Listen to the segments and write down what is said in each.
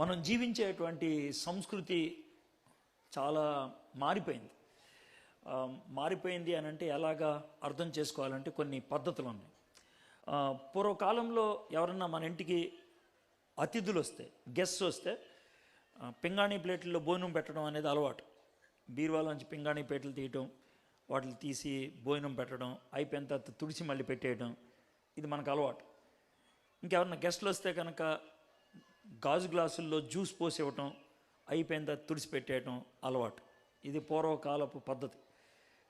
మనం జీవించేటువంటి సంస్కృతి చాలా మారిపోయింది. మారిపోయింది అని అంటే ఎలాగా అర్థం చేసుకోవాలంటే కొన్ని పద్ధతులు ఉన్నాయి. పూర్వకాలంలో ఎవరన్నా మన ఇంటికి అతిథులు వస్తే గెస్ట్ వస్తే పింగాణి పింగాణీ ప్లేట్లలో భోజనం పెట్టడం అనేది అలవాటు. బీరువాలోంచి పింగాణీ ప్లేట్లు తీయటం వాటిని తీసి భోజనం పెట్టడం అయిపోయిన తర్వాత తుడిచి మళ్ళీ పెట్టేయడం ఇది మనకు అలవాటు. ఇంకెవరన్నా గెస్ట్లు వస్తే కనుక గాజు గ్లాసుల్లో జ్యూస్ పోసి ఇవ్వటం అయిపోయిన తర్వాత తుడిచి పెట్టేయటం అలవాటు. ఇది పూర్వకాలపు పద్ధతి.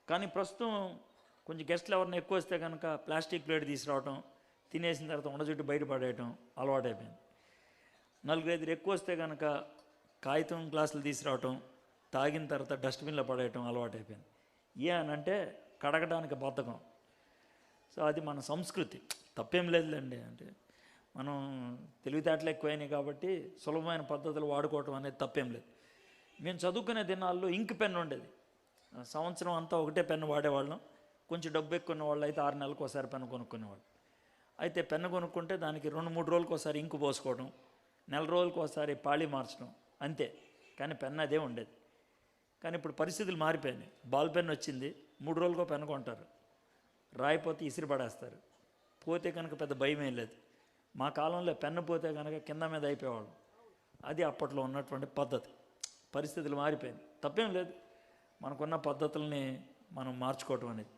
కానీ ప్రస్తుతం కొంచెం గెస్ట్లు ఎవరిని ఎక్కువ వస్తే కనుక ప్లాస్టిక్ ప్లేట్ తీసుకురావటం తినేసిన తర్వాత ఉండజుట్టు బయటపడేయటం అలవాటు అయిపోయింది నలుగురు ఐదుగురు ఎక్కువ వస్తే కనుక కాగితం గ్లాసులు తీసుకురావటం తాగిన తర్వాత డస్ట్బిన్లో పడేయటం అలవాటు అయిపోయింది ఏ అని అంటే కడగడానికి బద్ధకం. సో అది మన సంస్కృతి. తప్పేం లేదులేండి అంటే మనం తెలివితేటలు ఎక్కువైనాయి కాబట్టి సులభమైన పద్ధతులు వాడుకోవటం అనేది తప్పేం లేదు. మేము చదువుకునే దినాల్లో ఇంక్ పెన్ ఉండేది. సంవత్సరం అంతా ఒకటే పెన్ను వాడేవాళ్ళం. కొంచెం డబ్బు ఎక్కువ వాళ్ళు అయితే ఆరు నెలలకు ఒకసారి పెన్ను కొనుక్కునేవాళ్ళు. అయితే పెన్ను కొనుక్కుంటే దానికి రెండు మూడు రోజులకు ఒకసారి ఇంకు పోసుకోవడం నెల రోజులకు ఒకసారి పాళీ మార్చడం అంతే. కానీ పెన్ అదే ఉండేది. కానీ ఇప్పుడు పరిస్థితులు మారిపోయినాయి. బాల్ పెన్ వచ్చింది మూడు రోజులకో పెన్ కొంటారు. రాయిపోతే ఇసిరి పడేస్తారు. పోతే కనుక పెద్ద భయం ఏం లేదు. మా కాలంలో పెన్ను పోతే కనుక కింద మీద అయిపోయేవాళ్ళు. అది అప్పట్లో ఉన్నటువంటి పద్ధతి. పరిస్థితులు మారిపోయింది. తప్పేం లేదు. మనకున్న పద్ధతుల్ని మనం మార్చుకోవటం అనేది.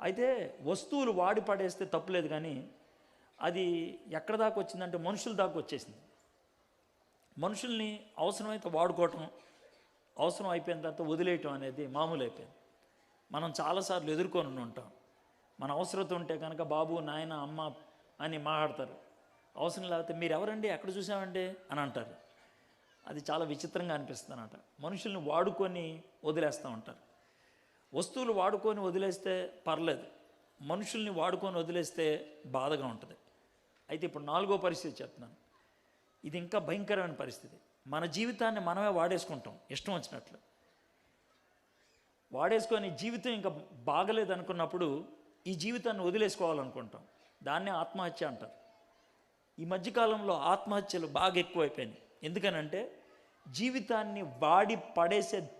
అయితే వస్తువులు వాడి పడేస్తే తప్పులేదు కానీ అది ఎక్కడ దాకా వచ్చిందంటే మనుషుల దాకా వచ్చేసింది. మనుషుల్ని అవసరమైతే వాడుకోవటం అవసరం అయిపోయిన తర్వాత వదిలేయటం అనేది మామూలు అయిపోయింది. మనం చాలాసార్లు ఎదుర్కొని ఉంటాం. మన అవసరత ఉంటే కనుక బాబు నాయన అమ్మ అని మాట్లాడతారు. అవసరం లేకపోతే మీరు ఎవరండి ఎక్కడ చూసామండి అని అంటారు. అది చాలా విచిత్రంగా అనిపిస్తుంది అనమాట మనుషుల్ని వాడుకొని వదిలేస్తూ ఉంటారు. వస్తువులు వాడుకొని వదిలేస్తే పర్లేదు. మనుషుల్ని వాడుకొని వదిలేస్తే బాధగా ఉంటుంది. అయితే ఇప్పుడు నాలుగో పరిస్థితి చెప్తున్నాను. ఇది ఇంకా భయంకరమైన పరిస్థితి. మన జీవితాన్ని మనమే వాడేసుకుంటాం ఇష్టం వచ్చినట్లు. వాడేసుకొని జీవితం ఇంకా బాగలేదు అనుకున్నప్పుడు ఈ జీవితాన్ని వదిలేసుకోవాలనుకుంటాం. దాన్నే ఆత్మహత్య అంటారు. ఈ మధ్యకాలంలో ఆత్మహత్యలు బాగా ఎక్కువైపోయినాయి. ఎందుకనంటే జీవితాన్ని వాడి పడేసే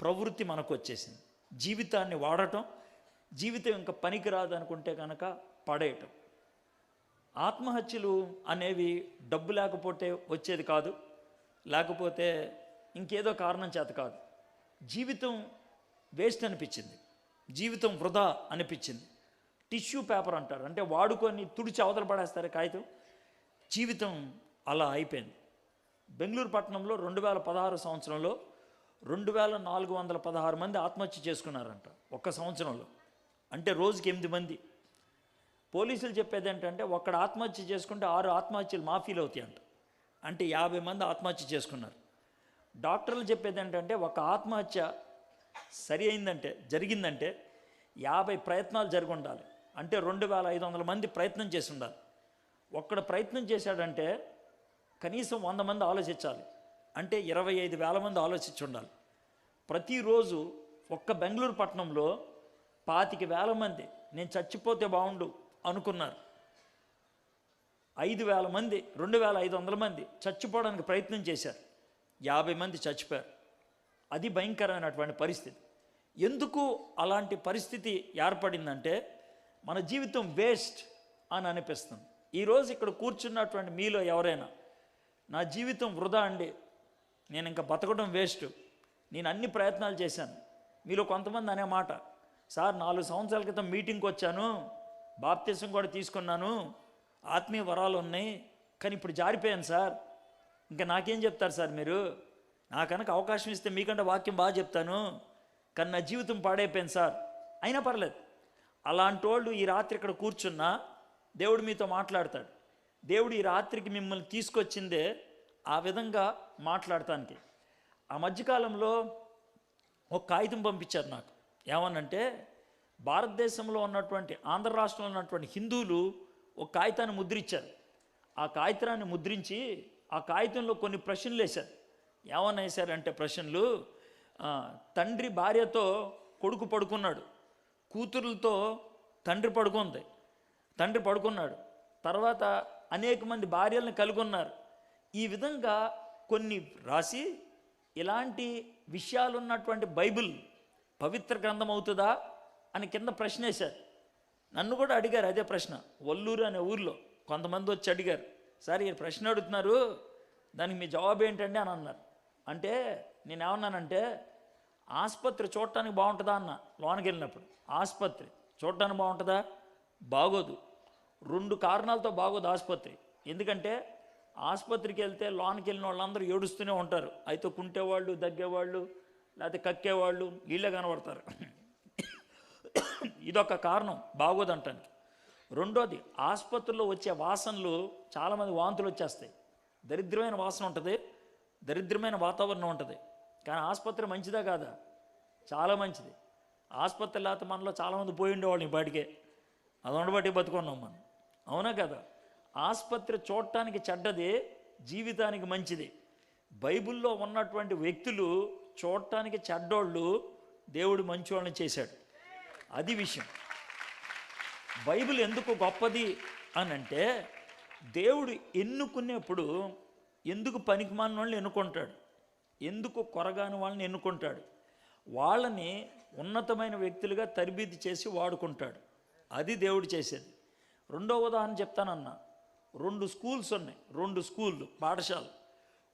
ప్రవృత్తి మనకు వచ్చేసింది జీవితాన్ని వాడటం జీవితం ఇంకా పనికిరాదు అనుకుంటే కనుక పడేయటం. ఆత్మహత్యలు అనేవి డబ్బు లేకపోతే వచ్చేది కాదు లేకపోతే ఇంకేదో కారణం చేత కాదు. జీవితం వేస్ట్ అనిపించింది. జీవితం వృధా అనిపించింది. టిష్యూ పేపర్ అంటారు. అంటే వాడుకొని తుడిచి అవతల పడేస్తారు కాగితం. జీవితం అలా అయిపోయింది. బెంగళూరు పట్టణంలో రెండు వేల పదహారు సంవత్సరంలో రెండు వేల నాలుగు వందల పదహారు మంది ఆత్మహత్య చేసుకున్నారంట ఒక్క సంవత్సరంలో. అంటే రోజుకి ఎనిమిది మంది. పోలీసులు చెప్పేది ఏంటంటే ఒక్కడ ఆత్మహత్య చేసుకుంటే ఆరు ఆత్మహత్యలు మాఫీలు అవుతాయి అంట అంటే యాభై మంది ఆత్మహత్య చేసుకున్నారు. డాక్టర్లు చెప్పేది ఏంటంటే ఒక ఆత్మహత్య సరి అయిందంటే జరిగిందంటే యాభై ప్రయత్నాలు జరిగి ఉండాలి అంటే రెండు వేల ఐదు వందల మంది ప్రయత్నం చేసి ఉండాలి. ఒక్కడ ప్రయత్నం చేశాడంటే కనీసం వంద మంది ఆలోచించాలి. అంటే ఇరవై ఐదు వేల మంది ఆలోచించి ఉండాలి ప్రతిరోజు ఒక్క బెంగళూరు పట్టణంలో పాతిక వేల మంది నేను చచ్చిపోతే బాగుండు అనుకున్నారు. ఐదు వేల మంది రెండు వేల ఐదు వందల మంది చచ్చిపోవడానికి ప్రయత్నం చేశారు. యాభై మంది చచ్చిపోయారు. అది భయంకరమైనటువంటి పరిస్థితి. ఎందుకు అలాంటి పరిస్థితి ఏర్పడిందంటే మన జీవితం వేస్ట్ అని అనిపిస్తుంది. ఈరోజు ఇక్కడ కూర్చున్నటువంటి మీలో ఎవరైనా నా జీవితం వృధా అండి నేను ఇంకా బతకడం వేస్ట్ నేను అన్ని ప్రయత్నాలు చేశాను. మీలో కొంతమంది అనే మాట సార్ నాలుగు సంవత్సరాల క్రితం మీటింగ్కి వచ్చాను బాప్తీసం కూడా తీసుకున్నాను ఆత్మీయ వరాలు ఉన్నాయి కానీ ఇప్పుడు జారిపోయాను సార్. ఇంకా నాకేం చెప్తారు సార్ మీరు? నా కనుక అవకాశం ఇస్తే మీకంటే వాక్యం బాగా చెప్తాను కానీ నా జీవితం పాడైపోయాను సార్. అయినా పర్లేదు. అలాంటి వాళ్ళు ఈ రాత్రి ఇక్కడ కూర్చున్నా దేవుడు మీతో మాట్లాడతాడు. దేవుడు ఈ రాత్రికి మిమ్మల్ని తీసుకొచ్చిందే ఆ విధంగా మాట్లాడటానికి. ఆ మధ్యకాలంలో ఒక కాగితం పంపించారు నాకు. ఏమనంటే భారతదేశంలో ఉన్నటువంటి ఆంధ్ర రాష్ట్రంలో ఉన్నటువంటి హిందువులు ఒక కాగితాన్ని ముద్రించారు. ఆ కాగితాన్ని ముద్రించి ఆ కాగితంలో కొన్ని ప్రశ్నలు వేశారు. ఏమన్నా వేశారంటే ప్రశ్నలు తండ్రి భార్యతో కొడుకు పడుకున్నాడు. కూతురులతో తండ్రి పడుకుంది. తండ్రి పడుకున్నాడు. తర్వాత అనేక మంది భార్యలను కలిగి ఉన్నారు ఈ విధంగా కొన్ని రాసి ఇలాంటి విషయాలు ఉన్నటువంటి బైబిల్ పవిత్ర గ్రంథం అవుతుందా అని కింద ప్రశ్న వేశారు. నన్ను కూడా అడిగారు అదే ప్రశ్న. ఒల్లూరు అనే ఊర్లో కొంతమంది వచ్చి అడిగారు. సార్ ఈ ప్రశ్న అడుగుతున్నారు. దానికి మీ జవాబు ఏంటండి? అని అన్నారు. అంటే నేను ఏమన్నానంటే ఆసుపత్రి చూడటానికి బాగుంటుందా? అన్న లోనకి వెళ్ళినప్పుడు ఆసుపత్రి చూడటానికి బాగుంటుందా? బాగోదు. రెండు కారణాలతో బాగోదు ఆసుపత్రి. ఎందుకంటే ఆసుపత్రికి వెళ్తే లోనికి వెళ్ళిన వాళ్ళందరూ ఏడుస్తూనే ఉంటారు. అయితే కుంటేవాళ్ళు దగ్గేవాళ్ళు లేకపోతే కక్కేవాళ్ళు వీళ్ళే కనబడతారు. ఇదొక కారణం బాగోదంటానికి రెండోది ఆసుపత్రిలో వచ్చే వాసనలు చాలామంది వాంతులు వచ్చేస్తాయి. దరిద్రమైన వాసన ఉంటుంది దరిద్రమైన వాతావరణం ఉంటుంది. కానీ ఆసుపత్రి మంచిదా కాదా? చాలా మంచిది. ఆసుపత్రి లేకపోతే మనలో చాలామంది పోయి ఉండేవాళ్ళు ఈ బయటికే అది ఉండబట్టి బతుకున్నాం మనం. అవునా కదా? ఆసుపత్రి చూడటానికి చెడ్డది జీవితానికి మంచిది. బైబిల్లో ఉన్నటువంటి వ్యక్తులు చూడటానికి చెడ్డోళ్ళు దేవుడు మంచివాళ్ళని చేశాడు. అది విషయం. బైబిల్ ఎందుకు గొప్పది అని అంటే దేవుడు ఎన్నుకునేప్పుడు ఎందుకు పనికిమాలిన వాళ్ళని ఎన్నుకుంటాడు? ఎందుకు కొరగాని వాళ్ళని ఎన్నుకుంటాడు? వాళ్ళని ఉన్నతమైన వ్యక్తులుగా తరబీది చేసి వాడుకుంటాడు. అది దేవుడు చేసేది. రెండో ఉదాహరణ చెప్తానన్నా. రెండు స్కూల్స్ ఉన్నాయి రెండు స్కూళ్ళు పాఠశాలలు.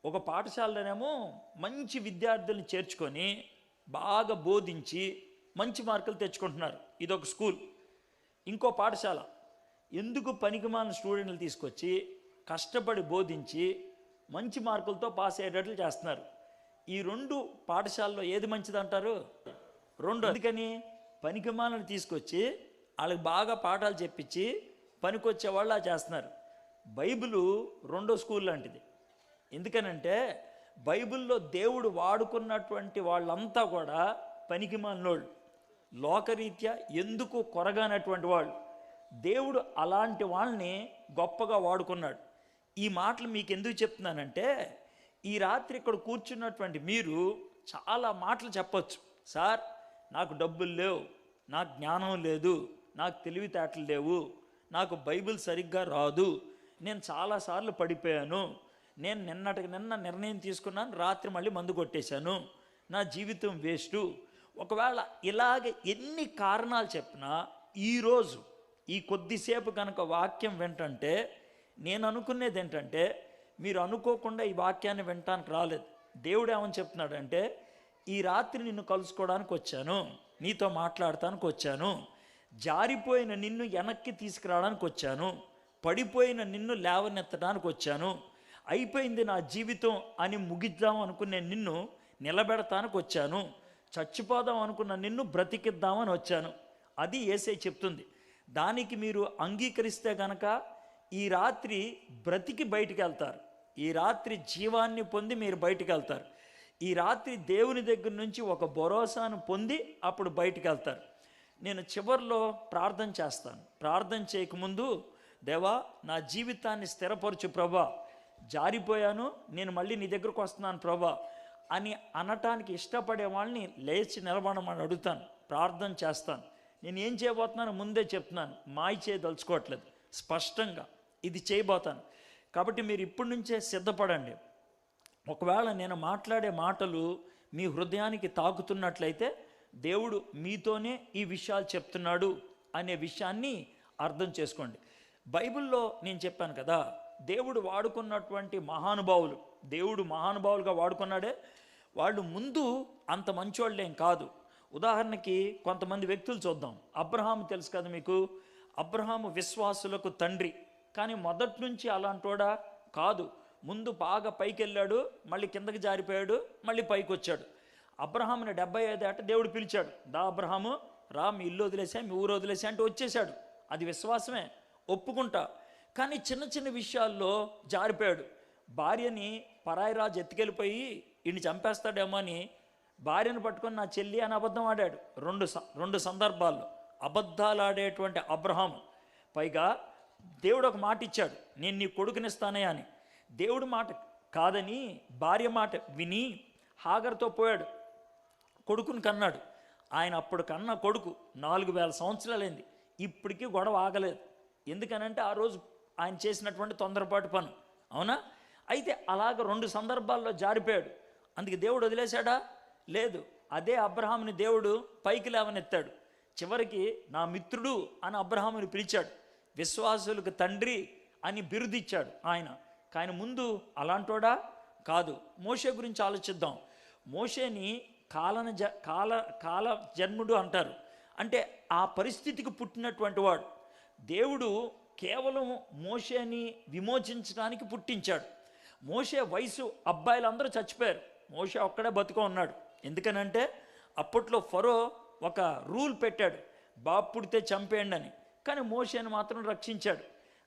ఒక పాఠశాలలోనేమో మంచి విద్యార్థుల్ని చేర్చుకొని బాగా బోధించి మంచి మార్కులు తెచ్చుకుంటున్నారు. ఇదొక స్కూల్. ఇంకో పాఠశాల. ఎందుకు పనికిమాలిన స్టూడెంట్లు తీసుకొచ్చి కష్టపడి బోధించి మంచి మార్కులతో పాస్ అయ్యేటట్లు చేస్తున్నారు? ఈ రెండు పాఠశాలలో ఏది మంచిదంటారు? రెండు. అందుకని పనికిమాలను తీసుకొచ్చి వాళ్ళకి బాగా పాఠాలు చెప్పించి పనికొచ్చే వాళ్ళు చేస్తున్నారు. బైబిలు రెండో స్కూల్ లాంటిది. ఎందుకనంటే బైబిల్లో దేవుడు వాడుకున్నటువంటి వాళ్ళంతా కూడా పనికి పనికిమాలినోళ్ళు లోకరీత్యా ఎందుకు కొరగానటువంటి వాళ్ళు? దేవుడు అలాంటి వాళ్ళని గొప్పగా వాడుకున్నాడు. ఈ మాటలు మీకు ఎందుకు చెప్తున్నానంటే ఈ రాత్రి ఇక్కడ కూర్చున్నటువంటి మీరు చాలా మాటలు చెప్పచ్చు. సార్ నాకు డబ్బులు లేవు నాకు జ్ఞానం లేదు నాకు తెలివితేటలు లేవు నాకు బైబిల్ సరిగ్గా రాదు. నేను చాలాసార్లు పడిపోయాను. నేను నిన్నటికి నిన్న నిర్ణయం తీసుకున్నాను. రాత్రి మళ్ళీ మందు కొట్టేశాను. నా జీవితం వేస్టు. ఒకవేళ ఇలాగే ఎన్ని కారణాలు చెప్పినా ఈరోజు ఈ కొద్దిసేపు కనుక వాక్యం వింటంటే నేను అనుకునేది ఏంటంటే మీరు అనుకోకుండా ఈ వాక్యాన్ని వినటానికి రాలేదు. దేవుడు ఏమని చెప్తున్నాడంటే ఈ రాత్రి నిన్ను కలుసుకోవడానికి వచ్చాను. నీతో మాట్లాడటానికి వచ్చాను. జారిపోయిన నిన్ను వెనక్కి తీసుకురావడానికి వచ్చాను. పడిపోయిన నిన్ను లేవనెత్తడానికి వచ్చాను. అయిపోయింది నా జీవితం అని ముగిద్దాం అనుకునే నిన్ను నిలబెడతానికి వచ్చాను. చచ్చిపోదాం అనుకున్న నిన్ను బ్రతికిద్దామని వచ్చాను. అది ఏసై చెప్తుంది. దానికి మీరు అంగీకరిస్తే గనక ఈ రాత్రి బ్రతికి బయటికి వెళ్తారు. ఈ రాత్రి జీవాన్ని పొంది మీరు బయటికి వెళ్తారు. ఈ రాత్రి దేవుని దగ్గర నుంచి ఒక భరోసాను పొంది అప్పుడు బయటికి వెళ్తారు. నేను చివర్లో ప్రార్థన చేస్తాను. ప్రార్థన చేయకముందు దేవా నా జీవితాన్ని స్థిరపరచు ప్రభా. జారిపోయాను నేను మళ్ళీ నీ దగ్గరకు వస్తున్నాను ప్రభా అని అనటానికి ఇష్టపడే వాళ్ళని లేచి నిలబడమని అడుగుతాను. ప్రార్థన చేస్తాను. నేను ఏం చేయబోతున్నానో ముందే చెప్తున్నాను. మాయ చేయదలుచుకోవట్లేదు. స్పష్టంగా ఇది చేయబోతాను. కాబట్టి మీరు ఇప్పటి నుంచే సిద్ధపడండి. ఒకవేళ నేను మాట్లాడే మాటలు మీ హృదయానికి తాకుతున్నట్లయితే దేవుడు మీతోనే ఈ విషయాలు చెప్తున్నాడు అనే విషయాన్ని అర్థం చేసుకోండి. బైబిల్లో నేను చెప్పాను కదా దేవుడు వాడుకున్నటువంటి మహానుభావులు దేవుడు మహానుభావులుగా వాడుకున్నాడే. వాళ్ళు ముందు అంత మంచోళ్ళేం కాదు. ఉదాహరణకి కొంతమంది వ్యక్తులు చూద్దాం. అబ్రహాం తెలుసు కదా మీకు? అబ్రహాము విశ్వాసులకు తండ్రి. కానీ మొదటి నుంచి అలాంటోడా కాదు. ముందు బాగా పైకి వెళ్ళాడు మళ్ళీ కిందకి జారిపోయాడు మళ్ళీ పైకి వచ్చాడు అబ్రహాముని డెబ్బై ఐదు ఏట దేవుడు పిలిచాడు. దా అబ్రహాము రా మీ ఇల్లు వదిలేసా మీ ఊరు వదిలేసా అంటే వచ్చేసాడు అది విశ్వాసమే ఒప్పుకుంటా. కానీ చిన్న చిన్న విషయాల్లో జారిపోయాడు. భార్యని పరాయి రాజు ఎత్తుకెళ్ళిపోయి ఈయన్ని చంపేస్తాడేమో అని భార్యను పట్టుకొని నా చెల్లి అని అబద్ధం ఆడాడు. రెండు స- రెండు సందర్భాల్లో అబద్ధాలు ఆడేటువంటి అబ్రహాము. పైగా దేవుడు ఒక మాట ఇచ్చాడు. నేను నీ కొడుకునిస్తానే అని. దేవుడు మాట కాదని భార్య మాట విని హాగర్తో పోయాడు. కొడుకుని కన్నాడు. ఆయన అప్పుడు కన్న కొడుకు నాలుగు వేల సంవత్సరాలైంది. ఇప్పటికీ గొడవ ఆగలేదు. ఎందుకనంటే ఆ రోజు ఆయన చేసినటువంటి తొందరపాటు పని. అవునా? అయితే అలాగ రెండు సందర్భాల్లో జారిపోయాడు. అందుకే దేవుడు వదిలేశాడా? లేదు. అదే అబ్రహాముని దేవుడు పైకి లేవనెత్తాడు. చివరికి నా మిత్రుడు అని అబ్రహాముని పిలిచాడు. విశ్వాసులకు తండ్రి అని బిరుదిచ్చాడు ఆయన. కానీ ముందు అలాంటోడా? కాదు. మోషే గురించి ఆలోచిద్దాం. మోషేని కాలన జ కాల కాల జన్ముడు అంటారు. అంటే ఆ పరిస్థితికి పుట్టినటువంటి వాడు. దేవుడు కేవలం మోషేని విమోచించడానికి పుట్టించాడు. మోషే వయసు అబ్బాయిలందరూ చచ్చిపోయారు. మోషే ఒక్కడే బతుక ఉన్నాడు. ఎందుకనంటే అప్పట్లో ఫరో ఒక రూల్ పెట్టాడు. బాబు పుడితే చంపేయండి అని. కానీ మోషేని మాత్రం రక్షించాడు.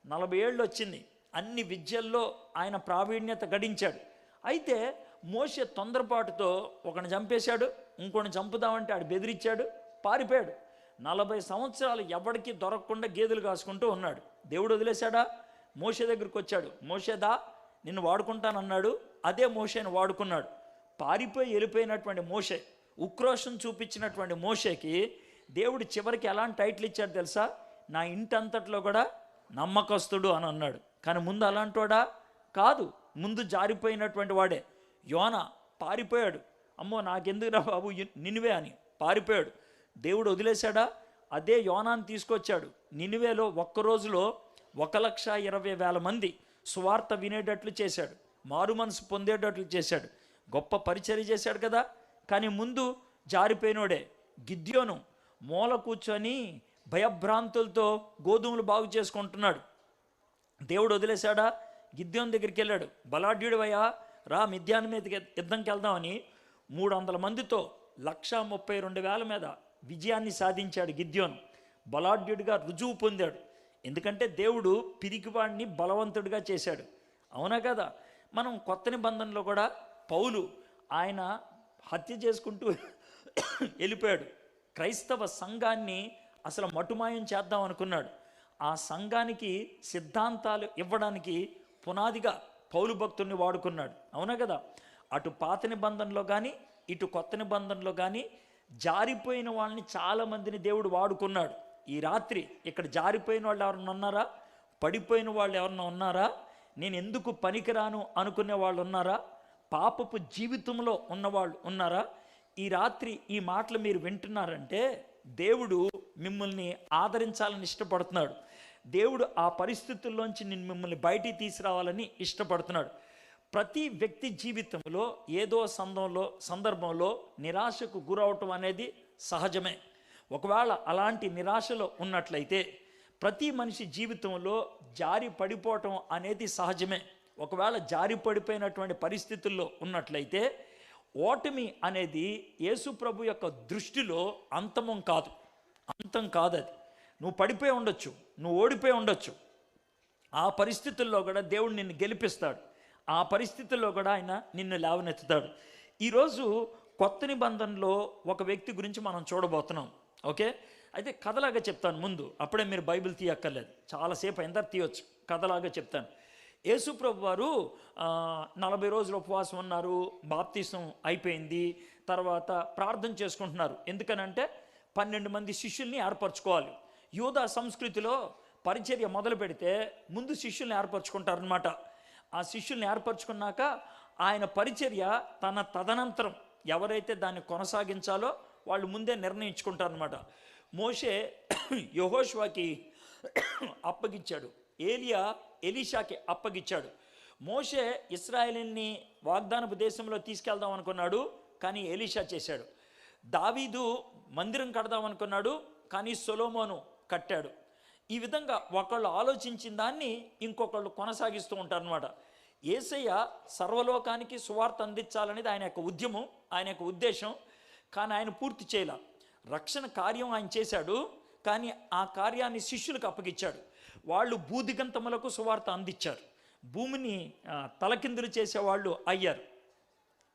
నలభై ఏళ్ళు వచ్చింది. అన్ని విద్యల్లో ఆయన ప్రావీణ్యత గడించాడు. అయితే మోషే తొందరపాటుతో ఒకని చంపేశాడు ఇంకొని చంపుదామంటే ఆడు బెదిరించాడు పారిపోయాడు. నలభై సంవత్సరాలు ఎవడికి దొరకకుండా గేదెలు కాసుకుంటూ ఉన్నాడు. దేవుడు వదిలేశాడా? మోసే దగ్గరికి వచ్చాడు. మోసేదా నిన్ను వాడుకుంటానన్నాడు. అదే మోషేని వాడుకున్నాడు. పారిపోయి వెళ్ళిపోయినటువంటి మోషే ఉక్రోషం చూపించినటువంటి మోషేకి దేవుడు చివరికి ఎలాంటి టైటిల్ ఇచ్చాడు తెలుసా? నా ఇంటి అంతట్లో కూడా నమ్మకస్తుడు అని అన్నాడు. కానీ ముందు అలాంటోడా? కాదు. ముందు జారిపోయినటువంటి వాడే. యోన పారిపోయాడు. అమ్మో నాకెందుకురా బాబు? ఇ- నినివే అని పారిపోయాడు. దేవుడు వదిలేశాడా? అదే యోనాన్ని తీసుకొచ్చాడు. నినివేలో ఒక్క రోజులో ఒక లక్ష ఇరవై వేల మంది సువార్త వినేటట్లు చేశాడు. మారు మనసు పొందేటట్లు చేశాడు. గొప్ప పరిచర్య చేశాడు కదా? కానీ ముందు జారిపోయినోడే. గిద్యోను మూల కూర్చొని భయభ్రాంతులతో గోధుమలు బాగు చేసుకుంటున్నాడు. దేవుడు వదిలేశాడా? గిద్యోన్ దగ్గరికి వెళ్ళాడు. బలాఢ్యుడు అయ్యా రా మిద్యాన్ మీదకి యుద్ధంకి వెళ్దామని మూడు వందల మందితో లక్ష ముప్పై రెండు వేల మీద విజయాన్ని సాధించాడు గిద్యోన్. బలాఢ్యుడిగా రుజువు పొందాడు. ఎందుకంటే దేవుడు పిరికివాడిని బలవంతుడిగా చేశాడు. అవునా కదా? మనం కొత్త నిబంధనలో కూడా పౌలు ఆయన హత్య చేసుకుంటూ వెళ్ళిపోయాడు. క్రైస్తవ సంఘాన్ని అసలు మటుమాయం చేద్దాం అనుకున్నాడు. ఆ సంఘానికి సిద్ధాంతాలు ఇవ్వడానికి పునాదిగా పౌలు భక్తుల్ని వాడుకున్నాడు. అవునా కదా? అటు పాత నిబంధనలో కానీ ఇటు కొత్త నిబంధనలో కానీ జారిపోయిన వాళ్ళని చాలామందిని దేవుడు వాడుకున్నాడు. ఈ రాత్రి ఇక్కడ జారిపోయిన వాళ్ళు ఎవరన్నా ఉన్నారా? పడిపోయిన వాళ్ళు ఎవరన్నా ఉన్నారా? నేను ఎందుకు పనికిరాను అనుకునే వాళ్ళు ఉన్నారా? పాపపు జీవితంలో ఉన్నవాళ్ళు ఉన్నారా? ఈ రాత్రి ఈ మాటలు మీరు వింటున్నారంటే దేవుడు మిమ్మల్ని ఆదరించాలని ఇష్టపడుతున్నాడు. దేవుడు ఆ పరిస్థితుల్లోంచి నేను మిమ్మల్ని బయటికి తీసుకురావాలని ఇష్టపడుతున్నాడు. ప్రతి వ్యక్తి జీవితంలో ఏదో సందంలో సందర్భంలో నిరాశకు గురవటం అనేది సహజమే. ఒకవేళ అలాంటి నిరాశలో ఉన్నట్లయితే ప్రతి మనిషి జీవితంలో జారి పడిపోవటం అనేది సహజమే. ఒకవేళ జారి పడిపోయినటువంటి పరిస్థితుల్లో ఉన్నట్లయితే ఓటమి అనేది యేసు ప్రభు యొక్క దృష్టిలో అంతమం కాదు. అంతం కాదు అది నువ్వు పడిపోయి ఉండొచ్చు నువ్వు ఓడిపోయి ఉండొచ్చు. ఆ పరిస్థితుల్లో కూడా దేవుడు నిన్ను గెలిపిస్తాడు. ఆ పరిస్థితుల్లో కూడా ఆయన నిన్ను లేవనెత్తుతాడు. ఈరోజు కొత్త నిబంధనలో ఒక వ్యక్తి గురించి మనం చూడబోతున్నాం. ఓకే? అయితే కథలాగా చెప్తాను ముందు. అప్పుడే మీరు బైబిల్ తీయక్కర్లేదు. చాలాసేపు అయిన తర్వాత తీయొచ్చు. కథలాగా చెప్తాను. యేసుప్రభు వారు నలభై రోజులు ఉపవాసం ఉన్నారు బాప్తీసం అయిపోయింది తర్వాత ప్రార్థన చేసుకుంటున్నారు. ఎందుకనంటే పన్నెండు మంది శిష్యుల్ని ఏర్పరచుకోవాలి. యూదా సంస్కృతిలో పరిచర్య మొదలు పెడితే ముందు శిష్యుల్ని ఏర్పరచుకుంటారనమాట ఆ శిష్యుల్ని ఏర్పరచుకున్నాక ఆయన పరిచర్య తన తదనంతరం ఎవరైతే దాన్ని కొనసాగించాలో వాళ్ళు ముందే నిర్ణయించుకుంటారనమాట మోషే యహోష్వాకి అప్పగిచ్చాడు. ఏలియా ఎలీషాకి అప్పగిచ్చాడు. మోషే ఇస్రాయేలీని వాగ్దానపు దేశంలో తీసుకెళ్దాం అనుకున్నాడు కానీ ఎలీషా చేశాడు. దావీదు మందిరం కడదాం అనుకున్నాడు కానీ సొలోమోను కట్టాడు. ఈ విధంగా ఒకళ్ళు ఆలోచించిన దాన్ని ఇంకొకళ్ళు కొనసాగిస్తూ ఉంటారనమాట ఏసయ్య సర్వలోకానికి సువార్త అందించాలనేది ఆయన యొక్క ఉద్యమం ఆయన యొక్క ఉద్దేశం. కానీ ఆయన పూర్తి చేయలే. రక్షణ కార్యం ఆయన చేశాడు. కానీ ఆ కార్యాన్ని శిష్యులకు అప్పగిచ్చాడు వాళ్ళు బూదిగంతములకు సువార్త అందించారు. భూమిని తలకిందులు చేసేవాళ్ళు అయ్యారు.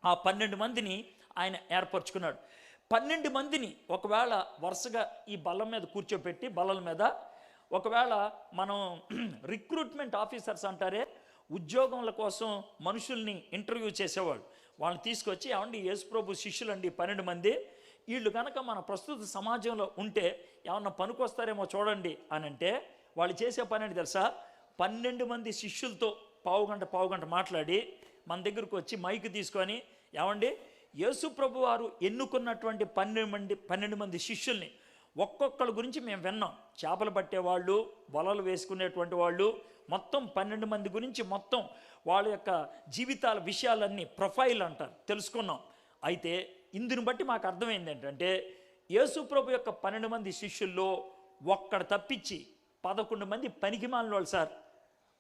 ఆ పన్నెండు మందిని ఆయన ఏర్పరచుకున్నాడు. పన్నెండు మందిని ఒకవేళ వరుసగా ఈ బలం మీద కూర్చోపెట్టి బల్లల మీద ఒకవేళ మనం రిక్రూట్మెంట్ ఆఫీసర్స్ అంటారే ఉద్యోగంల కోసం మనుషుల్ని ఇంటర్వ్యూ చేసేవాళ్ళు. వాళ్ళని తీసుకొచ్చి ఏమండి యేసుప్రభు శిష్యులండి పన్నెండు మంది. వీళ్ళు కనుక మన ప్రస్తుత సమాజంలో ఉంటే ఏమన్నా పనికొస్తారేమో చూడండి అని అంటే వాళ్ళు చేసే పని ఏంటి తెలుసా? పన్నెండు మంది శిష్యులతో పావుగంట పావుగంట మాట్లాడి మన దగ్గరకు వచ్చి మైక్ తీసుకొని ఏమండి యేసు ప్రభు వారు ఎన్నుకున్నటువంటి పన్నెండు మంది పన్నెండు మంది శిష్యుల్ని ఒక్కొక్కరి గురించి మేము విన్నాం. చేపలు పట్టేవాళ్ళు వలలు వేసుకునేటువంటి వాళ్ళు మొత్తం పన్నెండు మంది గురించి మొత్తం వాళ్ళ యొక్క జీవితాల విషయాలన్నీ ప్రొఫైల్ అంటారు తెలుసుకున్నాం. అయితే ఇందుని బట్టి మాకు అర్థమైంది ఏంటంటే యేసు ప్రభు యొక్క పన్నెండు మంది శిష్యుల్లో ఒక్కడ తప్పించి పదకొండు మంది పనికిమాలిన వాళ్ళు సార్.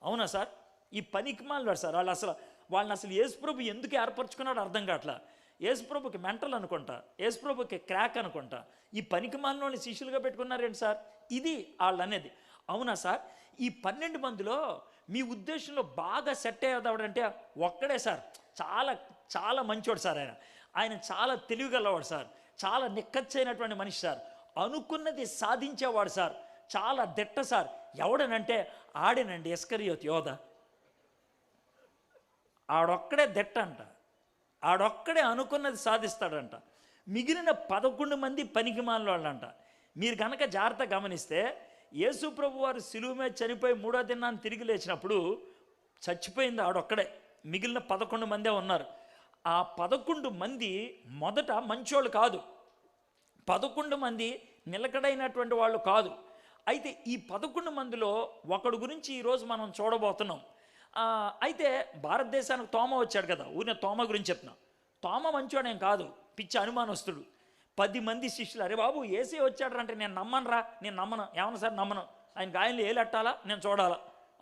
అవునా సార్? ఈ పనికిమాలిన సార్. వాళ్ళు అసలు వాళ్ళని అసలు యేసుప్రభు ఎందుకు ఏర్పరచుకున్నాడు అర్థం కావట్లా. యేసుప్రభుకి మెంటల్ అనుకుంటా యేసుప్రభుకి క్రాక్ అనుకుంటా. ఈ పనికి మనలోని శిష్యులుగా పెట్టుకున్నారేంటి సార్? ఇది వాళ్ళు అనేది అవునా సార్? ఈ పన్నెండు మందిలో మీ ఉద్దేశంలో బాగా సెట్ అయ్యేదాడంటే ఒక్కడే సార్. చాలా చాలా మంచోడు సార్ ఆయన. ఆయన చాలా తెలివిగలవాడు సార్. చాలా నిక్కచ్చైనటువంటి మనిషి సార్. అనుకున్నది సాధించేవాడు సార్. చాలా దిట్ట సార్. ఎవడనంటే ఆడేనండి ఎస్కరియోత్ యోధ. ఆడొక్కడే దిట్ట అంట. ఆడొక్కడే అనుకున్నది సాధిస్తాడంట. మిగిలిన పదకొండు మంది పనికి వాళ్ళంట మీరు కనుక జాగ్రత్త గమనిస్తే యేసు ప్రభు వారు సిలువు మీద చనిపోయి మూడో దినాన్ని తిరిగి లేచినప్పుడు చచ్చిపోయింది ఆడొక్కడే. మిగిలిన పదకొండు మందే ఉన్నారు. ఆ పదకొండు మంది మొదట మంచోళ్ళు కాదు. పదకొండు మంది నిలకడైనటువంటి వాళ్ళు కాదు. అయితే ఈ పదకొండు మందిలో ఒకడు గురించి ఈరోజు మనం చూడబోతున్నాం. అయితే భారతదేశానికి తోమ వచ్చాడు కదా ఊరిన తోమ గురించి చెప్తున్నా. తోమ మంచోడేం కాదు పిచ్చి అనుమానస్తుడు. పది మంది శిష్యులు అరే బాబు ఏసీ వచ్చాడు అంటే నేను నమ్మను రా నేను నమ్మను ఏమన్నా సార్ నమ్మను. ఆయన గాయంలో ఏలెట్టాలా నేను చూడాలా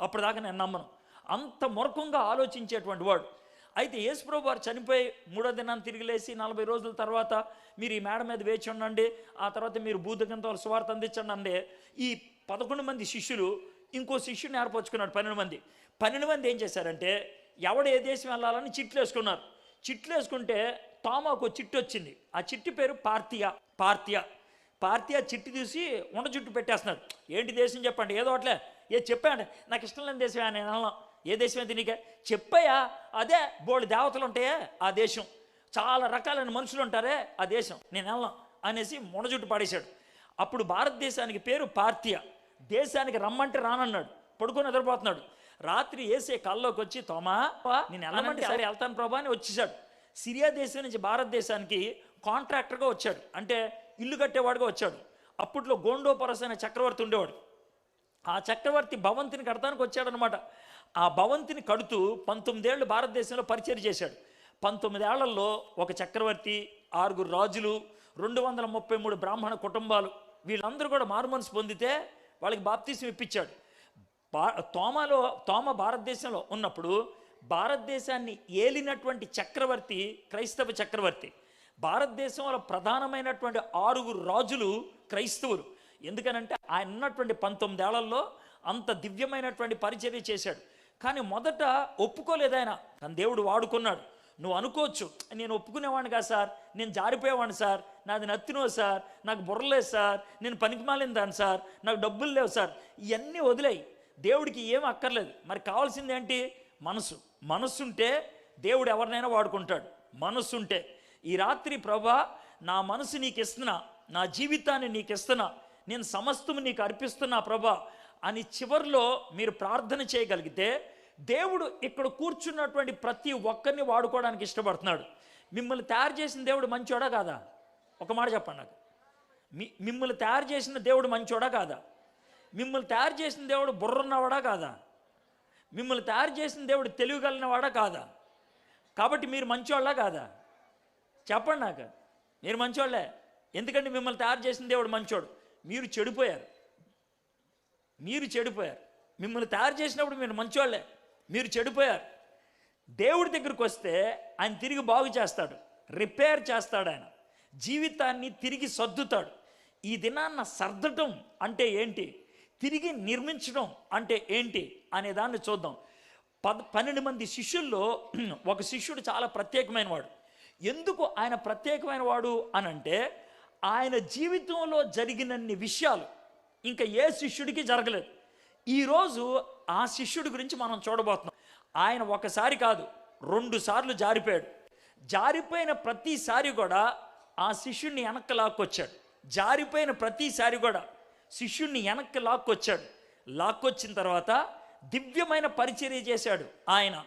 అప్పటిదాకా నేను నమ్మను. అంత మూర్ఖంగా ఆలోచించేటువంటి వాడు. అయితే యేసుప్రభు వారు చనిపోయి మూడో దినాన్ని తిరిగి లేచి నలభై రోజుల తర్వాత మీరు ఈ మేడ మీద వేచి ఉండండి ఆ తర్వాత మీరు భూతకంతో స్వార్థ అందించండి అంటే ఈ పదకొండు మంది శిష్యులు ఇంకో శిష్యుని ఏర్పరచుకున్నాడు పన్నెండు మంది. పన్నెండు మంది ఏం చేశారంటే ఎవడు ఏ దేశం వెళ్ళాలని చిట్లు వేసుకున్నారు. చిట్లు వేసుకుంటే తామాకు చిట్టు వచ్చింది. ఆ చిట్టు పేరు పార్థియా పార్థియా పార్థియా చిట్టు తీసి ఉండ చుట్టు పెట్టేస్తున్నారు. ఏంటి దేశం చెప్పండి? ఏదో అట్లే ఏ చెప్పాను నాకు ఇష్టం లేని దేశమే నేను వెళ్ళాం ఏ దేశమే తినికే చెప్పయా అదే బోళ్ళు దేవతలు ఉంటాయే ఆ దేశం. చాలా రకాలైన మనుషులు ఉంటారే ఆ దేశం. నేను వెళ్ళాం అనేసి ముడ పాడేశాడు పడేశాడు. అప్పుడు భారతదేశానికి పేరు పార్థియా దేశానికి రమ్మంటే రానన్నాడు. పడుకొని నిద్రపోతున్నాడు. రాత్రి వేసే కల్లోకి వచ్చి తోమా నేను వెళ్ళమంటే సరే. వెళ్తాను ప్రభా అని వచ్చేసాడు. సిరియా దేశం నుంచి భారతదేశానికి కాంట్రాక్టర్గా వచ్చాడు. అంటే ఇల్లు కట్టేవాడుగా వచ్చాడు. అప్పట్లో గోండోపరస్ అనే చక్రవర్తి ఉండేవాడు. ఆ చక్రవర్తి భవంతిని కడతానికి వచ్చాడనమాట. ఆ భవంతిని కడుతూ పంతొమ్మిదేళ్ళు భారతదేశంలో పరిచయం చేశాడు. పంతొమ్మిదేళ్ళలో ఒక చక్రవర్తి ఆరుగురు రాజులు రెండు వందల ముప్పై మూడు బ్రాహ్మణ కుటుంబాలు వీళ్ళందరూ కూడా మారుమనసు పొందితే వాళ్ళకి బాప్తీసం ఇప్పించాడు. బా తోమలో తోమ భారతదేశంలో ఉన్నప్పుడు భారతదేశాన్ని ఏలినటువంటి చక్రవర్తి క్రైస్తవ చక్రవర్తి. భారతదేశంలో ప్రధానమైనటువంటి ఆరుగురు రాజులు క్రైస్తవులు. ఎందుకనంటే ఆయన ఉన్నటువంటి పంతొమ్మిదేళ్ళలో అంత దివ్యమైనటువంటి పరిచర్య చేశాడు. కానీ మొదట ఒప్పుకోలేదు ఆయన. తన దేవుడు వాడుకున్నాడు. నువ్వు అనుకోవచ్చు నేను ఒప్పుకునేవాడిని కాదు సార్ నేను జారిపోయేవాడిని సార్ నాది నత్తినో సార్ నాకు బుర్రలేదు సార్ నేను పనికిమాలిన దాన్ని సార్ నాకు డబ్బులు లేవు సార్ ఇవన్నీ వదిలేయి. దేవుడికి ఏం అక్కర్లేదు. మరి కావాల్సింది ఏంటి? మనసు. మనస్సుంటే దేవుడు ఎవరినైనా వాడుకుంటాడు. మనస్సుంటే ఈ రాత్రి ప్రభా నా మనసు నీకు ఇస్తున్నా నా జీవితాన్ని నీకు ఇస్తున్నా నేను సమస్తము నీకు అర్పిస్తున్నా ప్రభా అని చివర్లో మీరు ప్రార్థన చేయగలిగితే దేవుడు ఇక్కడ కూర్చున్నటువంటి ప్రతి ఒక్కరిని వాడుకోవడానికి ఇష్టపడుతున్నాడు. మిమ్మల్ని తయారు చేసిన దేవుడు మంచోడా కాదా? ఒక మాట చెప్పండి నాకు. మిమ్మల్ని తయారు చేసిన దేవుడు మంచోడా కాదా? మిమ్మల్ని తయారు చేసిన దేవుడు బుర్రన్నవాడా కాదా? మిమ్మల్ని తయారు చేసిన దేవుడు తెలివిగలనవాడా కాదా? కాబట్టి మీరు మంచోళ్ళా కాదా? చెప్పండి నాకు. మీరు మంచోళ్ళే ఎందుకంటే మిమ్మల్ని తయారు చేసిన దేవుడు మంచోడు. మీరు చెడిపోయారు. మీరు చెడిపోయారు. మిమ్మల్ని తయారు చేసినప్పుడు మీరు మంచోళ్ళే. మీరు చెడిపోయారు. దేవుడి దగ్గరికి వస్తే ఆయన తిరిగి బాగు చేస్తాడు. రిపేర్ చేస్తాడు ఆయన. జీవితాన్ని తిరిగి సర్దుతాడు. ఈ దినాన్న సర్దటం అంటే ఏంటి? తిరిగి నిర్మించడం అంటే ఏంటి అనే దాన్ని చూద్దాం. పద పన్నెండు మంది శిష్యుల్లో ఒక శిష్యుడు చాలా ప్రత్యేకమైన వాడు ఎందుకు ఆయన ప్రత్యేకమైన వాడు అని అంటే ఆయన జీవితంలో జరిగినన్ని విషయాలు ఇంకా ఏ శిష్యుడికి జరగలేదు. ఈరోజు ఆ శిష్యుడి గురించి మనం చూడబోతున్నాం. ఆయన ఒకసారి కాదు రెండు సార్లు జారిపోయాడు. జారిపోయిన ప్రతిసారి కూడా ఆ శిష్యుడిని వెనక్కి లాక్కొచ్చాడు. జారిపోయిన ప్రతిసారి కూడా శిష్యుణ్ణి వెనక్కి లాక్కొచ్చాడు. లాక్కొచ్చిన తర్వాత దివ్యమైన పరిచర్య చేశాడు ఆయన.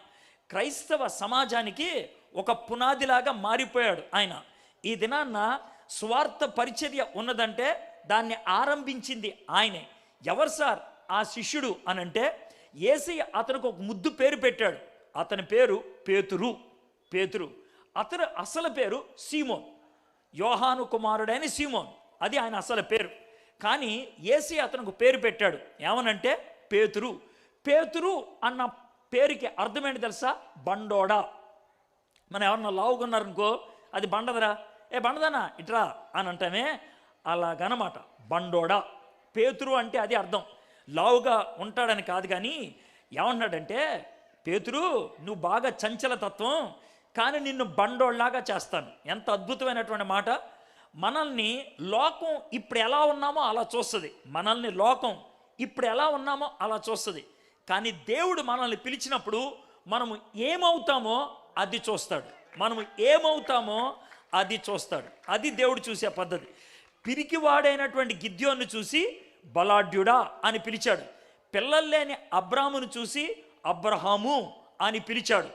క్రైస్తవ సమాజానికి ఒక పునాదిలాగా మారిపోయాడు ఆయన. ఈ దినాన్న స్వార్థ పరిచర్య ఉన్నదంటే దాన్ని ఆరంభించింది ఆయనే. ఎవరు సార్? ఆ శిష్యుడు అనంటే ఏసయ్య అతనికి ఒక ముద్దు పేరు పెట్టాడు. అతని పేరు పేతురు. పేతురు. అతను అసలు పేరు సీమోన్. యోహాను కుమారుడైన సీమోన్. అది ఆయన అసలు పేరు. కానీ ఏసీ అతనికి పేరు పెట్టాడు. ఏమనంటే పేతురు. పేతురు అన్న పేరుకి అర్థమేంటి తెలుసా? బండోడా. మనం ఎవరన్నా లావుకున్నారనుకో అది బండదరా. ఏ బండదనా? ఇట్రా అని అంటామే. అలాగనమాట. బండోడా. పేతురు అంటే అది అర్థం. లావుగా ఉంటాడని కాదు కానీ ఏమన్నాడంటే పేతురు నువ్వు బాగా చంచల తత్వం కానీ నిన్ను బండోళ్ళాగా చేస్తాను. ఎంత అద్భుతమైనటువంటి మాట. మనల్ని లోకం ఇప్పుడు ఎలా ఉన్నామో అలా చూస్తుంది. మనల్ని లోకం ఇప్పుడు ఎలా ఉన్నామో అలా చూస్తుంది. కానీ దేవుడు మనల్ని పిలిచినప్పుడు మనము ఏమవుతామో అది చూస్తాడు. మనము ఏమవుతామో అది చూస్తాడు. అది దేవుడు చూసే పద్ధతి. పిరికివాడైనటువంటి గిద్యోన్ని చూసి బలాఢ్యుడా అని పిలిచాడు. పిల్లలు లేని అబ్రామును చూసి అబ్రహాము అని పిలిచాడు.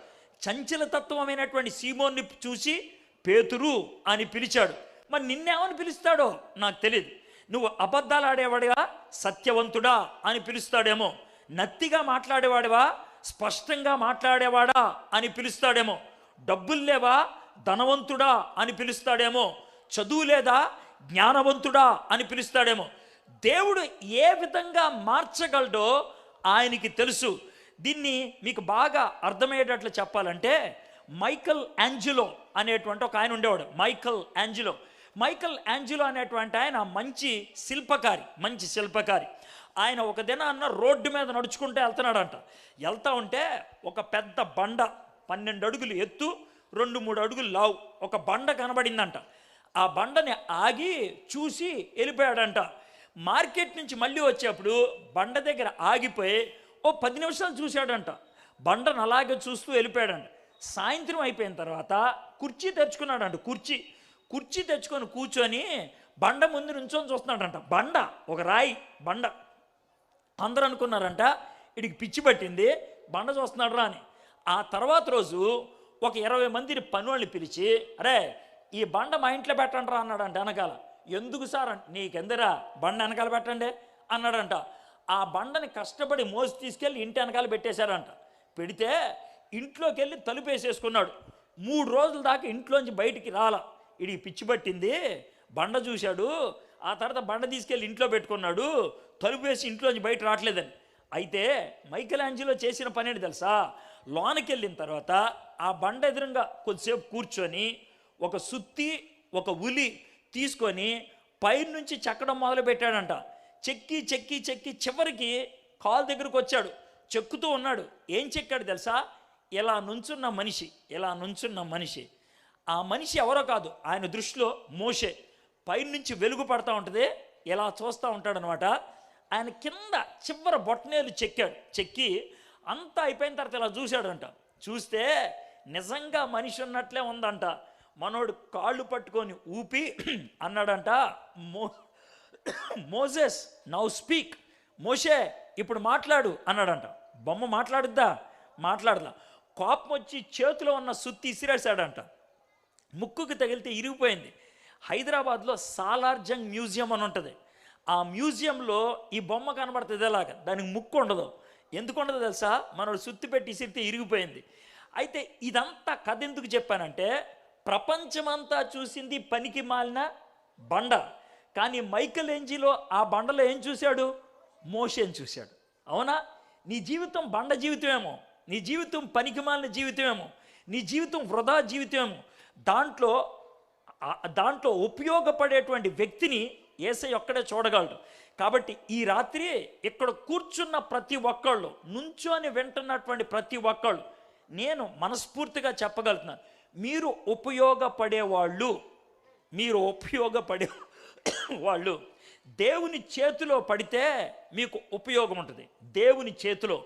చంచలతత్వమైనటువంటి సీమోన్ని చూసి పేతురు అని పిలిచాడు. మరి నిన్నేమని పిలుస్తాడో? నాకు తెలియదు నువ్వు అబద్ధాలు ఆడేవాడివా సత్యవంతుడా అని పిలుస్తాడేమో. నత్తిగా మాట్లాడేవాడివా? స్పష్టంగా మాట్లాడేవాడా అని పిలుస్తాడేమో. డబ్బులు లేవా? ధనవంతుడా అని పిలుస్తాడేమో. చదువు లేదా? జ్ఞానవంతుడా అని పిలుస్తాడేమో. దేవుడు ఏ విధంగా మార్చగలడో ఆయనకి తెలుసు. దీన్ని మీకు బాగా అర్థమయ్యేటట్లు చెప్పాలంటే మైకల్ యాంజిలో అనేటువంటి ఒక ఆయన ఉండేవాడు. మైకల్ యాంజిలో. మైకల్ యాంజిలో అనేటువంటి ఆయన మంచి శిల్పకారి మంచి శిల్పకారి. ఆయన ఒక దినాన్న రోడ్డు మీద నడుచుకుంటూ వెళ్తున్నాడంట. వెళ్తా ఉంటే ఒక పెద్ద బండ పన్నెండు అడుగులు ఎత్తు రెండు మూడు అడుగులు లావు ఒక బండ కనబడిందంట. ఆ బండని ఆగి చూసి వెళ్ళిపోయాడంట. మార్కెట్ నుంచి మళ్ళీ వచ్చేప్పుడు బండ దగ్గర ఆగిపోయి ఓ పది నిమిషాలు చూశాడంట. బండను అలాగే చూస్తూ వెళ్ళిపోయాడంట. సాయంత్రం అయిపోయిన తర్వాత కుర్చీ తెచ్చుకున్నాడంట కుర్చీ. కుర్చీ తెచ్చుకొని కూర్చొని బండ ముందు నుంచొని చూస్తున్నాడంట. బండ ఒక రాయి బండ. అందరూ అనుకున్నారంట ఇడికి పిచ్చి పట్టింది బండ చూస్తున్నాడు రా అని. ఆ తర్వాత రోజు ఒక ఇరవై మందిని పనుల్ని పిలిచి అరే ఈ బండ మా ఇంట్లో పెట్టండి రా అన్నాడంట వెనకాల. ఎందుకు సార్? అంటే నీకెందరా బండ వెనకాల పెట్టండి అన్నాడంట. ఆ బండని కష్టపడి మోసి తీసుకెళ్ళి ఇంటి వెనకాల పెట్టేశారంట. పెడితే ఇంట్లోకి వెళ్ళి తలుపు వేసేసుకున్నాడు. మూడు రోజుల దాకా ఇంట్లోంచి బయటికి రాల. ఇడి పిచ్చి పట్టింది. బండ చూశాడు. ఆ తర్వాత బండ తీసుకెళ్ళి ఇంట్లో పెట్టుకున్నాడు. తలుపు వేసి ఇంట్లోంచి బయట రావట్లేదని. అయితే మైకెల్ ఆంజిలో చేసిన పని ఏంటి తెలుసా? లోనకి వెళ్ళిన తర్వాత ఆ బండ ఎదురుగా కొద్దిసేపు కూర్చొని ఒక సుత్తి ఒక ఉలి తీసుకొని పైనుంచి చెక్కడం మొదలు పెట్టాడంట. చెక్కి చెక్కి చెక్కి చివరికి కాల్ దగ్గరకు వచ్చాడు. చెక్కుతూ ఉన్నాడు. ఏం చెక్కాడు తెలుసా? ఇలా నుంచున్న మనిషి ఇలా నుంచున్న మనిషి ఆ మనిషి ఎవరో కాదు ఆయన దృష్టిలో మోషే. పైనుంచి వెలుగు పడతా ఉంటుంది ఇలా చూస్తూ ఉంటాడనమాట. ఆయన కింద చివర బొట్టనేలు చెక్కాడు చెక్కి అంతా అయిపోయిన తర్వాత ఇలా చూశాడంట. చూస్తే నిజంగా మనిషి ఉన్నట్లే ఉందంట. మనోడు కాళ్ళు పట్టుకొని ఊపి అన్నాడంట మో మోజెస్ నౌ స్పీక్. మోషే ఇప్పుడు మాట్లాడు అన్నాడంట. బొమ్మ మాట్లాడుద్దా? మాట్లాడదా కోపం వచ్చి చేతిలో ఉన్న సుత్తి ఇసిరేసాడంట ముక్కుకి తగిలితే ఇరిగిపోయింది. హైదరాబాద్లో సాలార్జంగ్ మ్యూజియం అని ఉంటుంది. ఆ మ్యూజియంలో ఈ బొమ్మ కనబడుతుంది ఎలాగా దానికి ముక్కు ఉండదు. ఎందుకు ఉండదు తెలుసా? మనోడు సుత్తి పెట్టి సిరితే ఇరిగిపోయింది. అయితే ఇదంతా కథ ఎందుకు చెప్పానంటే ప్రపంచమంతా చూసింది పనికి మాలిన బండ. కానీ మైకల్ ఎంజిలో ఆ బండలో ఏం చూశాడు? మోషన్ చూశాడు. అవునా? నీ జీవితం బండ జీవితమేమో. నీ జీవితం పనికిమాలిన జీవితమేమో. నీ జీవితం వృధా జీవితమేమో. దాంట్లో దాంట్లో ఉపయోగపడేటువంటి వ్యక్తిని ఏసై ఒక్కడే చూడగలడు. కాబట్టి ఈ రాత్రి ఇక్కడ కూర్చున్న ప్రతి ఒక్కళ్ళు నుంచొని వింటున్నటువంటి ప్రతి ఒక్కళ్ళు నేను మనస్ఫూర్తిగా చెప్పగలుగుతున్నాను. మీరు ఉపయోగపడేవాళ్ళు మీరు ఉపయోగపడే వాళ్ళు దేవుని చేతిలో పడితే మీకు ఉపయోగం ఉంటుంది. దేవుని చేతిలో.